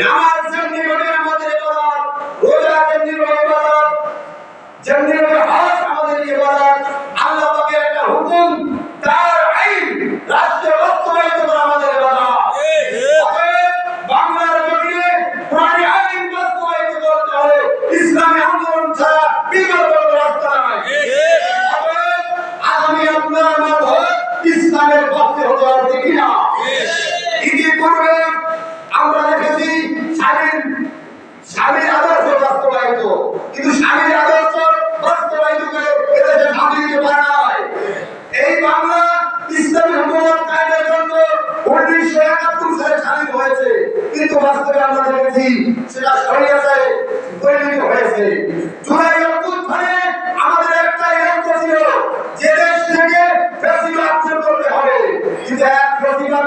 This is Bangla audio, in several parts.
নামাজ যেমনি ভাবে আমাদের ইবাদত রোজা যেমনি ভাবে ইবাদত যেমনি ভাবে হজ আমাদের ইবাদত আল্লাহ পাকের একটা হুকুম তার আইন রাষ্ট্রে বাস্তবায়িত করা আমাদের ইবাদত বাংলার জমিনে কোরআনী আইন বাস্তবায়িত করতে হলে ইসলামী আন্দোলন ছাড়া বিকল্প রাস্তা নাই। আগামী আপনার মাধ্যমে ইসলামের পক্ষে হতে হবে কিনা? ইতিপূর্বে দেখেছি সেটা সরিয়েছে পরিণত হয়েছে জুলাই অভ্যুত্থানে আমাদের একটাই লক্ষ্য ছিল যে দেশ থেকে বেশি করতে হবে। কিন্তু এক ফেসিবাদ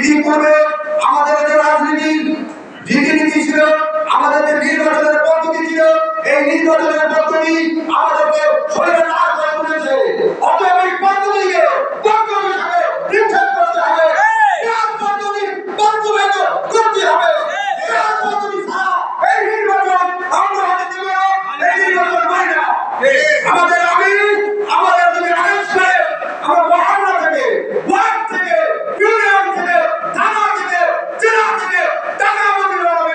ইতিপূর্বে আমাদের যে রাজনীতি রীতিনীতি ছিল, আমাদের যে নির্বাচনের পদ্ধতি ছিল, এই নির্বাচনের পদ্ধতি আমাদেরকে শরীরে লাল করে তুলেছে অতএব এই পদ্ধতিকে বর্তমান হিসাবে নিক্ষেপ করতে হবে এই পদ্ধতি বাস্তবায়িত করতে হবে এই পদ্ধতি ছাড়া এই নির্বাচন আমরা হতে দেব না এই নির্বাচন হয় না আমাদের আমি আমাদের যদি আদেশ করে আমরা মহল্লা থেকে ওয়ার্ড থেকে ইউনিয়ন থেকে থানা থেকে জেলা থেকে টাকা মন্দির হবে